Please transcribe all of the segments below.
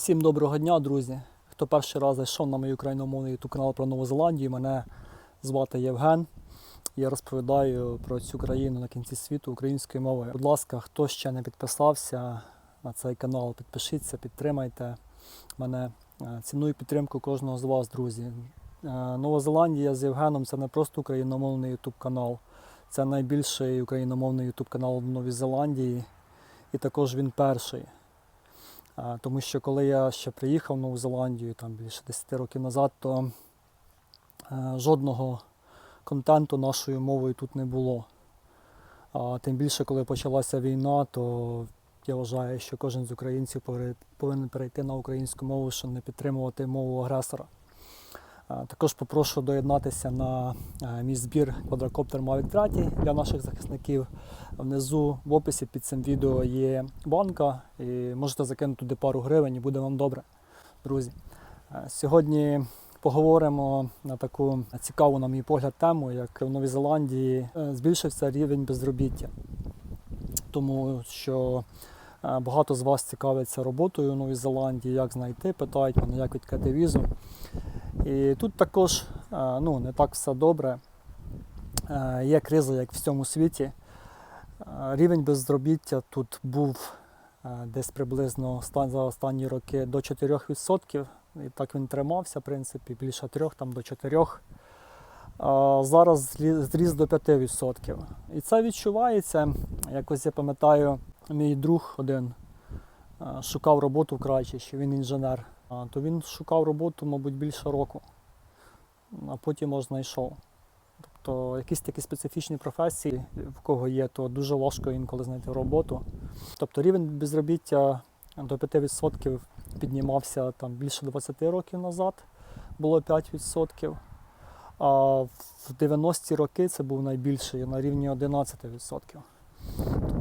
Всім доброго дня, друзі. Хто перший раз зайшов на мій україномовний YouTube канал про Нову Зеландію, мене звати Євген. Я розповідаю про цю країну на кінці світу українською мовою. Будь ласка, хто ще не підписався на цей канал, підпишіться, підтримайте мене. Е, Ціную підтримку кожного з вас, друзі. Е, Нова Зеландія з Євгеном це не просто україномовний YouTube канал, це найбільший україномовний YouTube канал в Новій Зеландії. І також він перший. Тому що коли я ще приїхав в Нову Зеландію там більше 10 років назад, то е, жодного контенту нашою мовою тут не було. А тим більше, коли почалася війна, то я вважаю, що кожен з українців повинен перейти на українську мову, щоб не підтримувати мову агресора. А, Також попрошу доєднатися на е, мій збір квадрокоптер Mavic 3 для наших захисників. Внизу в описі під цим відео є банка, і можете закинути туди пару гривень і буде вам добре, друзі. Е, Сьогодні поговоримо на таку цікаву, на мій погляд, тему, як в Новій Зеландії е, збільшився рівень безробіття. Тому що е, багато з вас цікавиться роботою в Новій Зеландії, як знайти, питають мене, як відкрити візу. І тут також е, ну, не так все добре. Е, Є криза, як в всьому світі. Е, Рівень безробіття тут був е, десь приблизно за останні роки до 4%. І так він тримався, в принципі, більше 3, там до 4. А Зараз зріс до 5%. І це відчувається. Якось я пам'ятаю, мій друг один е, шукав роботу в Крайчищі, він інженер. То він шукав роботу, мабуть, більше року, а потім аж знайшов. Тобто якісь такі специфічні професії, в кого є, то дуже важко інколи знайти роботу. Тобто рівень безробіття до 5% піднімався там більше 20 років назад, було 5%. А в 90-ті роки це був найбільший на рівні 11%.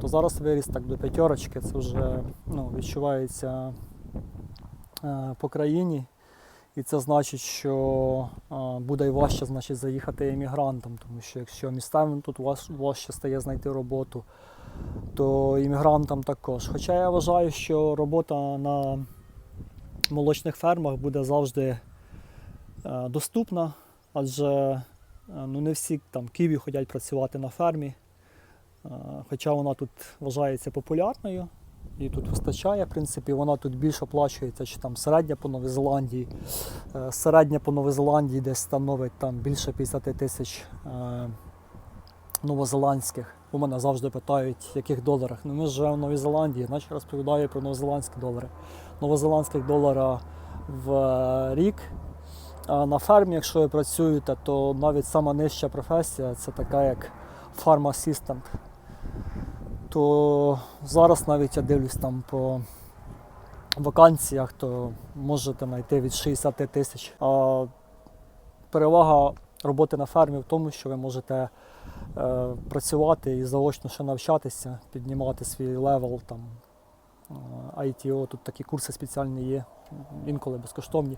Тобто зараз виріс так до п'ятерочки, це вже ну, відчувається е, по країні. І це значить, що е, буде й важче значить, заїхати емігрантам, тому що якщо місцевим тут важче стає знайти роботу, то іммігрантам також. Хоча я вважаю, що робота на молочних фермах буде завжди е, доступна, адже ну, не всі там ківі ходять працювати на фермі. Хоча вона тут вважається популярною, і тут вистачає, в принципі, вона тут більше оплачується, чи там середня по Новій Зеландії. Е, Середня по Новій Зеландії десь становить там більше 50 тисяч е, новозеландських. У мене завжди питають, в яких доларах. Ну ми живемо в Новій Зеландії, значить розповідаю про новозеландські долари. Новозеландських долара в е, рік. А на фермі, якщо ви працюєте, то навіть сама нижча професія це така як assistant. То зараз навіть я дивлюсь там по вакансіях, то можете знайти від 60 тисяч. А перевага роботи на фермі в тому, що ви можете е, працювати і заочно ще навчатися, піднімати свій левел там. е, ITO, тут такі курси спеціальні є, інколи безкоштовні.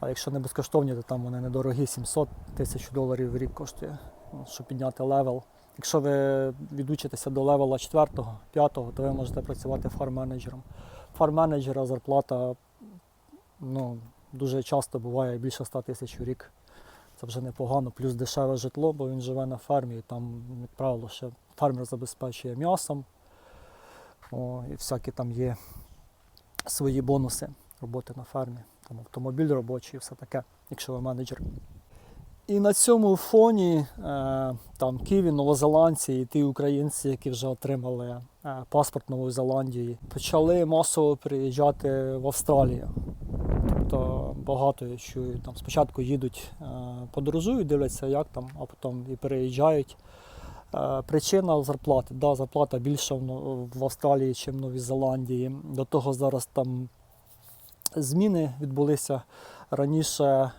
А якщо не безкоштовні, то там вони недорогі, 700 тисяч доларів в рік коштує, щоб підняти левел. Якщо ви відучитеся до левела 4 5 то ви можете працювати фарм-менеджером. Фарм-менеджера зарплата ну, дуже часто буває більше 100 тисяч в рік. Це вже непогано, плюс дешеве житло, бо він живе на фермі, і там, як правило, ще фермер забезпечує м'ясом. О, і всякі там є свої бонуси роботи на фермі. Там автомобіль робочий і все таке, якщо ви менеджер. І на цьому фоні е, там Києві, новозеландці і ті українці, які вже отримали е, паспорт Нової Зеландії, почали масово приїжджати в Австралію. Тобто багато чую, там спочатку їдуть, е, подорожують, дивляться, як там, а потім і переїжджають. Причина зарплати. Да, зарплата більша в Австралії, ніж в Новій Зеландії. До того зараз там зміни відбулися раніше, е,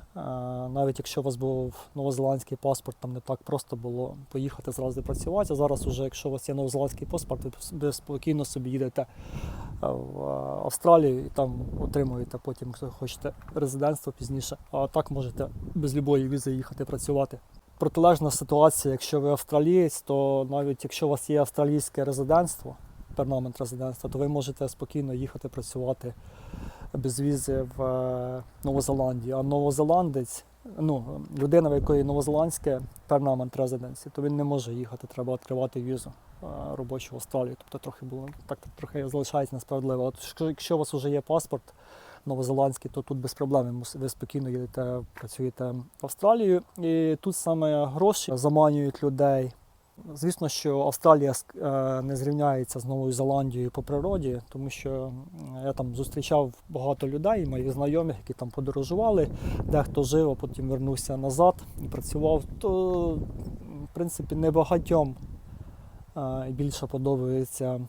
навіть якщо у вас був новозеландський паспорт, там не так просто було поїхати зразу працювати. А зараз, уже, якщо у вас є новозеландський паспорт, ви спокійно собі їдете е, в Австралію і там отримуєте потім, якщо хочете, резидентство пізніше. А так можете без любої візи їхати працювати. Протилежна ситуація, якщо ви австралієць, то навіть якщо у вас є австралійське резидентство, перманент резидентства, то ви можете спокійно їхати працювати без візи в е, Новозеландію. А новозеландець, ну, людина, в якої новозеландське permanent residency, то він не може їхати, треба відкривати візу е, робочу в Австралію. Тобто трохи було так трохи залишається несправедливо. От якщо- у вас вже є паспорт новозеландський, то тут без проблем ви спокійно їдете, працюєте в Австралію. І тут саме гроші заманюють людей. Звісно, що Австралія е, не зрівняється з Новою Зеландією по природі, тому що я там зустрічав багато людей, моїх знайомих, які там подорожували, дехто жив, а потім вернувся назад і працював. То, в принципі, небагатьом е, більше подобається е,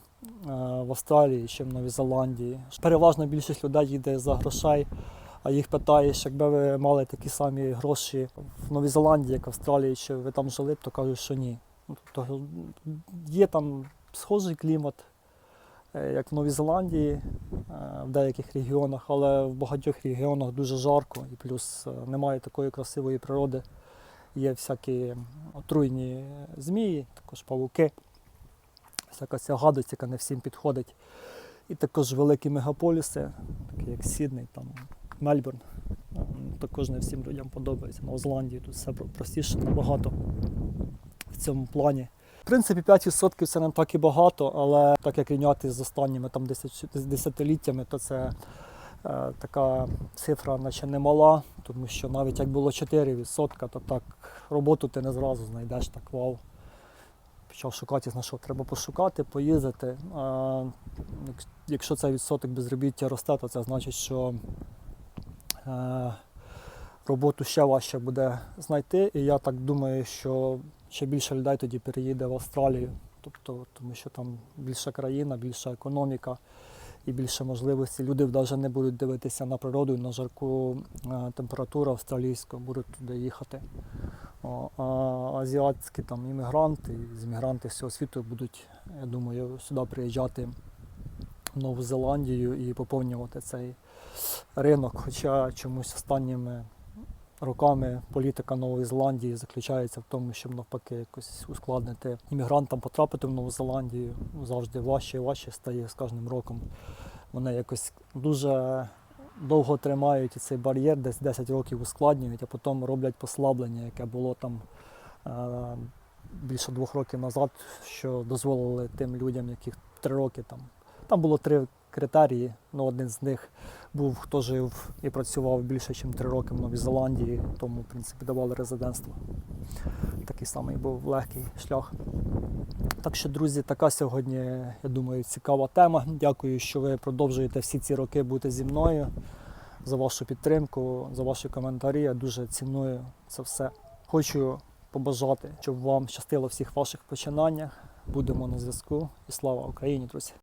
в Австралії, ніж в Новій Зеландії. Переважна більшість людей їде за грошей. А їх питаєш, якби ви мали такі самі гроші в Новій Зеландії, як в Австралії, чи ви там жили б, то кажуть, що ні. Ну, Тобто є там схожий клімат, е, як в Новій Зеландії, е, в деяких регіонах, але в багатьох регіонах дуже жарко і плюс е, немає такої красивої природи. Є всякі отруйні змії, також павуки, всяка ця гадость, яка не всім підходить. І також великі мегаполіси, такі як Сідней, там, Мельбурн. Також не всім людям подобається. На Зеландії тут все простіше набагато в цьому плані. В принципі, 5% це не так і багато, але так як рівняти з останніми там, десятиліттями, то це е, така цифра наче немала, тому що навіть як було 4%, то так роботу ти не зразу знайдеш так вау. Почав шукати, знайшов, треба пошукати, поїздити. А, якщо цей відсоток безробіття росте, то це значить, що е, роботу ще важче буде знайти. І я так думаю, що ще більше людей тоді переїде в Австралію. Тобто, тому що там більша країна, більша економіка і більше можливостей. Люди навіть не будуть дивитися на природу на жарку е, температуру австралійську, будуть туди їхати. А азіатські там іммігранти, іммігранти всього світу будуть, я думаю, сюди приїжджати в Нову Зеландію і поповнювати цей ринок. Хоча чомусь останніми роками політика Нової Зеландії заключається в тому, щоб навпаки якось ускладнити іммігрантам потрапити в Нову Зеландію. Завжди важче і важче стає з кожним роком. Вони якось дуже довго тримають цей бар'єр, десь 10 років ускладнюють, а потім роблять послаблення, яке було там е, більше двох років назад, що дозволили тим людям, яких три роки там. Там було три критерії. Ну, один з них був, хто жив і працював більше, ніж три роки в Новій Зеландії, тому, в принципі, давали резидентство. Такий самий був легкий шлях. Так що, друзі, така сьогодні, я думаю, цікава тема. Дякую, що ви продовжуєте всі ці роки бути зі мною, за вашу підтримку, за ваші коментарі. Я дуже ціную це все. Хочу побажати, щоб вам щастило всіх ваших починаннях. Будемо на зв'язку. І слава Україні, друзі!